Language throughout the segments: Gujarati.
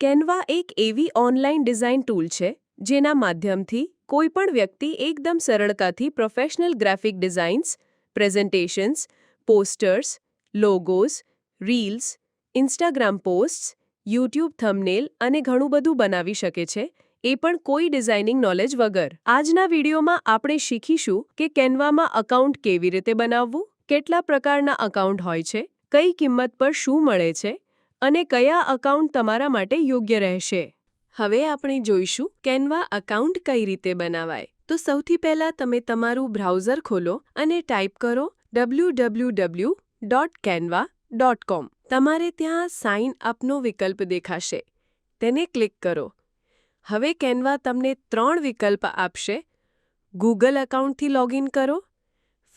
કેનવા એક એવી ઓનલાઈન ડિઝાઇન ટૂલ છે, જેના માધ્યમથી કોઈપણ વ્યક્તિ એકદમ સરળતાથી professional graphic designs, presentations, posters logos reels, Instagram posts, YouTube thumbnail અને ઘણું બધું બનાવી શકે છે, એ પણ કોઈ ડિઝાઇનિંગ નોલેજ વગર. આજના વિડીયોમાં આપણે શીખીશું કે કેનવામાં અકાઉન્ટ કેવી રીતે બનાવવું, કેટલા પ્રકારના અકાઉન્ટ હોય છે, કઈ કિંમત પર શું મળે છે અને કયા અકાઉન્ટ તમારા માટે યોગ્ય રહેશે? હવે આપણે જોઈશું કેનવા અકાઉન્ટ કઈ રીતે બનાવાય. તો સૌથી પહેલા તમે તમારું બ્રાઉઝર ખોલો અને ટાઈપ કરો W dot Canva dot com તમારે ત્યાં સાઇન અપનો વિકલ્પ દેખાશે. તેને ક્લિક કરો. હવે કેનવા તમને ત્રણ વિકલ્પ આપશે. ગૂગલ અકાઉન્ટથી લોગિન કરો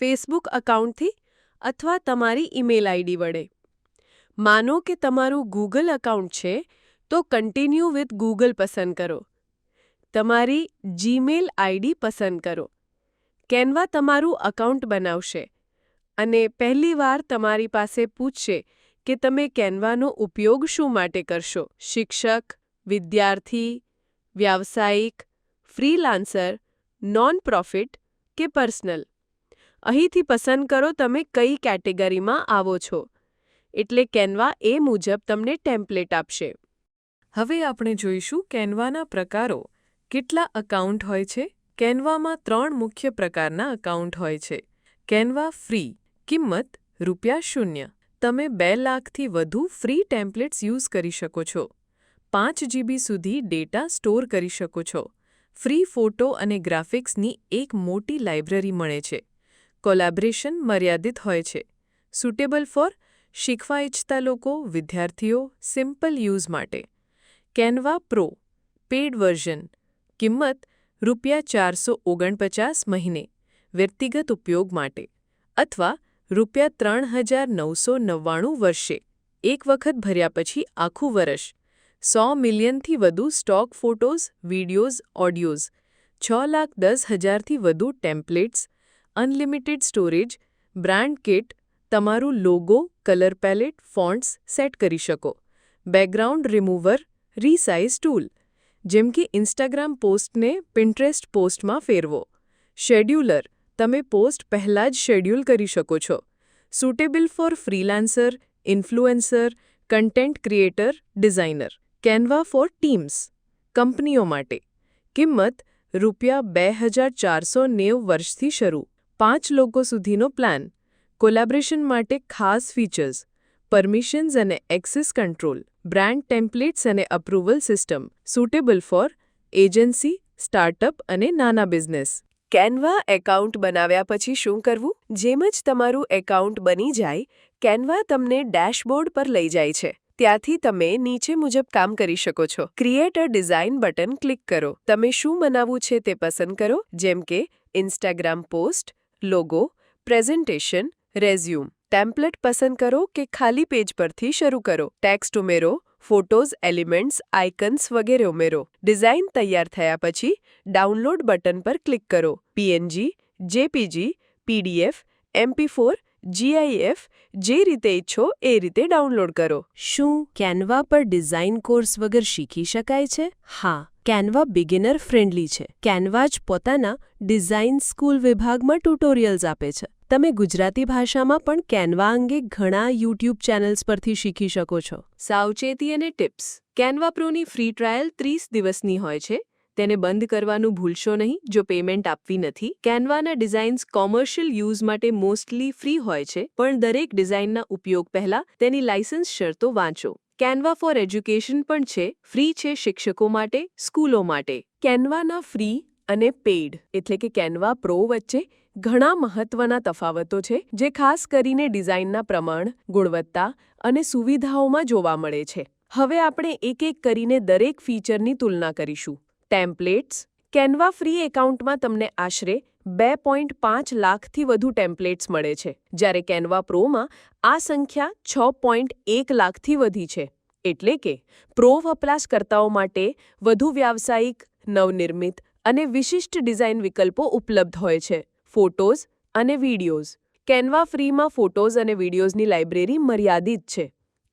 ફેસબુક અકાઉન્ટથી અથવા તમારી ઈમેલ આઈડી વડે. માનો કે તમારું ગૂગલ એકાઉન્ટ છે, તો કન્ટિન્યુ વિથ ગૂગલ પસંદ કરો. તમારી જીમેલ આઈડી પસંદ કરો. કેનવા તમારું અકાઉન્ટ બનાવશે. અને પહેલીવાર તમારી પાસે પૂછશે કે તમે કેનવાનો ઉપયોગ શું માટે કરશો. શિક્ષક, વિદ્યાર્થી, વ્યાવસાયિક ફ્રીલાન્સર નોન પ્રોફિટ કે પર્સનલ અહીંથી પસંદ કરો તમે કઈ કેટેગરીમાં આવો છો. એટલે કેનવા એ મુજબ તમને ટેમ્પલેટ આપશે. હવે આપણે જોઈશું કેનવાના પ્રકારો. કેટલા અકાઉન્ટ હોય છે? કેનવામાં ત્રણ મુખ્ય પ્રકારના અકાઉન્ટ હોય છે. કેનવા ફ્રી, કિંમત, રૂપિયા શૂન્ય. તમે બે લાખથી વધુ ફ્રી ટેમ્પલેટ્સ યુઝ કરી શકો છો. પાંચ જીબી સુધી ડેટા સ્ટોર કરી શકો છો. ફ્રી ફોટો અને ગ્રાફિક્સની એક મોટી લાઇબ્રેરી મળે છે. કોલેબરેશન મર્યાદિત હોય છે. સુટેબલ ફોર શીખવા ઇચ્છતા લોકો, વિદ્યાર્થીઓ સિમ્પલ યુઝ માટે. કેનવા પ્રો પેડ વર્ઝન કિંમત રૂપિયા ચારસો ઓગણપચાસ મહિને, વ્યક્તિગત ઉપયોગ માટે, અથવા રૂપિયા ત્રણ હજાર નવસો નવ્વાણું વર્ષે, એક વખત ભર્યા પછી આખું વર્ષ, સો મિલિયનથી વધુ સ્ટોક ફોટોઝ વિડીયોઝ ઓડિયોઝ છ લાખ દસ હજારથી વધુ templates unlimited storage brand kit તમારું logo, colour palette, fonts set કરી શકો. Background remover resize tool. જેમ કે ઇન્સ્ટાગ્રામ પોસ્ટને પિન્ટરેસ્ટ પોસ્ટમાં ફેરવો. શેડ્યુલર, તમે પોસ્ટ પહેલાં જ શેડ્યુલ કરી શકો છો. Suitable for freelancer, influencer, content creator, designer. Canva for teams. કંપનીઓ માટે. કિંમત, રૂપિયા બે હજાર ચારસો નેવ વર્ષથી શરૂ. પાંચ લોકો સુધીનો પ્લાન. કોલેબ્રેશન માટે ખાસ ફીચર્સ, પરમિશન્સ અને એક્સેસ કંટ્રોલ, બ્રાન્ડ ટેમ્પલેટ્સ અને approval system suitable for agency, startup અને નાના બિઝનેસ. કેનવા એકાઉન્ટ બનાવ્યા પછી શું કરવું? જેમ જ તમારું એકાઉન્ટ બની જાય, કેનવા તમને ડેશબોર્ડ પર લઈ જાય છે. ત્યાંથી તમે નીચે મુજબ કામ કરી શકો છો. Create a design button click કરો. તમે શું બનાવવું છે તે પસંદ કરો, જેમ કે Instagram post, logo, presentation resume. Template પસંદ કરો કે ખાલી પેજ પરથી શરૂ કરો. ટેક્સ્ટ ઉમેરો, ફોટોઝ, એલિમેન્ટ્સ, આઇકન્સ વગેરે ઉમેરો. ડિઝાઇન તૈયાર થયા પછી ડાઉનલોડ બટન પર ક્લિક કરો. PNG, JPG, PDF, MP four, GIF, જે રીતે ઈચ્છો એ રીતે ડાઉનલોડ કરો. શું કેનવા પર ડિઝાઇન કોર્સ વગર શીખી શકાય છે? હા, કેનવા બિગિનર ફ્રેન્ડલી છે. કેનવા જ પોતાના ડિઝાઇન સ્કૂલ વિભાગમાં ટ્યુટોરિયલ્સ આપે છે. તમે ગુજરાતી ભાષામાં પણ કેનવા અંગે ઘણા યુટ્યુબ ચેનલ્સ પરથી શીખી શકો છો. સાવચેતી અને ટિપ્સ. કેનવા પ્રોની ફ્રી ટ્રાયલ ત્રીસ દિવસની હોય છે. તેને બંધ કરવાનું ભૂલશો નહીં. જો પેમેન્ટ આપવી નથી, કેનવાના ડિઝાઇન્સ કોમર્શિયલ યુઝ માટે મોસ્ટલી ફ્રી હોય છે, પણ દરેક ડિઝાઇનના ઉપયોગ પહેલા તેની લાયસન્સ શરતો વાંચો. કેનવા ફોર એજ્યુકેશન પણ છે. ફ્રી છે શિક્ષકો માટે, સ્કૂલો માટે. કેનવાના ફ્રી અને પેઇડ એટલે કે કેનવા પ્રો વચ્ચે ઘણા મહત્વના તફાવતો છે, જે ખાસ કરીને ડિઝાઇનના પ્રમાણ, ગુણવત્તા અને સુવિધાઓમાં જોવા મળે છે. હવે આપણે એક એક કરીને દરેક ફીચરની તુલના કરીશું. ટેમ્પલેટ્સ. કેનવા ફ્રી એકાઉન્ટમાં તમને આશરે બે પોઈન્ટ પાંચ લાખથી વધુ ટેમ્પલેટ્સ મળે છે, જ્યારે કેનવા પ્રોમાં આ સંખ્યા છ પોઈન્ટ એક લાખથી વધી છે. એટલે કે, પ્રો વપરાશકર્તાઓ માટે વધુ વ્યાવસાયિક, નવનિર્મિત અને વિશિષ્ટ ડિઝાઇન વિકલ્પો ઉપલબ્ધ હોય છે. ફોટોઝ અને વિડીયોઝ. કેનવા ફ્રીમાં ફોટોઝ અને વિડીયોઝની લાઇબ્રેરી મર્યાદિત છે.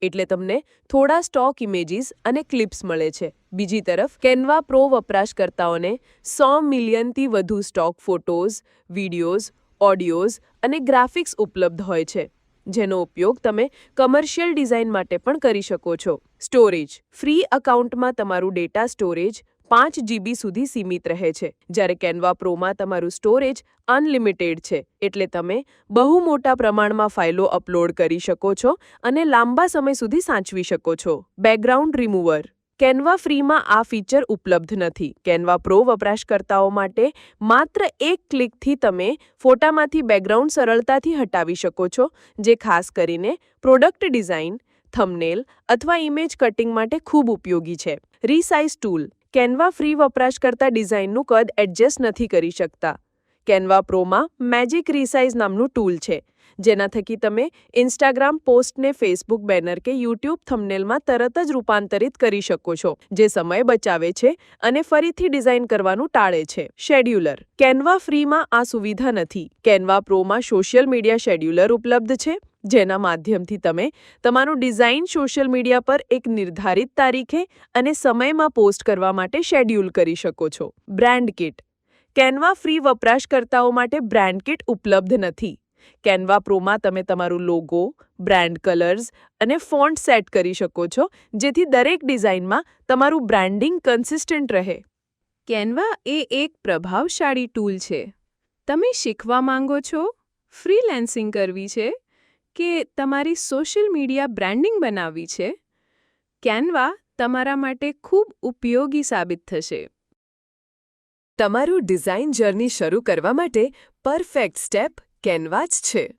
એટલે તમને થોડા સ્ટોક ઇમેજીસ અને ક્લિપ્સ મળે છે. બીજી તરફ, કેનવા પ્રો વપરાશકર્તાઓને સો મિલિયનથી વધુ સ્ટોક ફોટોઝ, વિડીયોઝ, ઓડિયોઝ અને ગ્રાફિક્સ ઉપલબ્ધ હોય છે, જેનો ઉપયોગ તમે કમર્શિયલ ડિઝાઇન માટે પણ કરી શકો છો. સ્ટોરેજ. ફ્રી અકાઉન્ટમાં તમારું ડેટા સ્ટોરેજ પાંચ જીબી સુધી સીમિત રહે છે. જ્યારે કેનવા પ્રોમાં તમારું સ્ટોરેજ અનલિમિટેડ છે, એટલે તમે બહુ મોટા પ્રમાણમાં ફાઇલો અપલોડ કરી શકો છો અને લાંબા સમય સુધી સાચવી શકો છો. Background remover. કેનવા ફ્રીમાં આ ફીચર ઉપલબ્ધ નથી. કેનવા પ્રો વપરાશકર્તાઓ માટે માત્ર એક ક્લિકથી તમે ફોટામાંથી બેકગ્રાઉન્ડ સરળતાથી હટાવી શકો છો, જે ખાસ કરીને પ્રોડક્ટ ડિઝાઇન થમનેલ અથવા ઇમેજ કટિંગ માટે ખૂબ ઉપયોગી છે. Resize tool. કેનવા ફ્રી વપરાશકર્તા ડિઝાઇનનું કદ એડજસ્ટ નથી કરી શકતા. કેનવા પ્રોમાં મેજિક રિસાઇઝ નામનું ટૂલ છે. જેના થકી તમે ઇન્સ્ટાગ્રામ પોસ્ટને ફેસબુક બેનર કે યુટ્યુબ થંબનેલમાં તરત જ રૂપાંતરિત કરી શકો છો, જે સમય બચાવે છે અને ફરીથી ડિઝાઇન કરવાનું ટાળે છે. શેડ્યુલર. કેનવા ફ્રીમાં આ સુવિધા નથી. કેનવા પ્રોમાં સોશિયલ મીડિયા શેડ્યુલર ઉપલબ્ધ છે, જેના માધ્યમથી તમે તમારું ડિઝાઇન સોશિયલ મીડિયા પર એક નિર્ધારિત તારીખે અને સમયમાં પોસ્ટ કરવા માટે શેડ્યુલ કરી શકો છો. Brand kit. કેનવા ફ્રી વપરાશકર્તાઓ માટે બ્રાન્ડ કિટ ઉપલબ્ધ નથી. કેનવા પ્રોમાં તમે તમારું લોગો, બ્રાન્ડ કલર્સ અને ફોન્ટ સેટ કરી શકો છો, જેથી દરેક ડિઝાઇનમાં તમારું બ્રાન્ડિંગ કન્સિસ્ટન્ટ રહે. કેનવા એ એક પ્રભાવશાળી ટૂલ છે. તમે શીખવા માંગો છો, ફ્રીલેન્સિંગ કરવી છે, કે તમારી સોશિયલ મીડિયા બ્રાન્ડિંગ બનાવવી છે? કેનવા તમારા માટે ખૂબ ઉપયોગી સાબિત થશે. તમારું ડિઝાઇન જર્ની શરૂ કરવા માટે પરફેક્ટ સ્ટેપ કેનવાસ છે.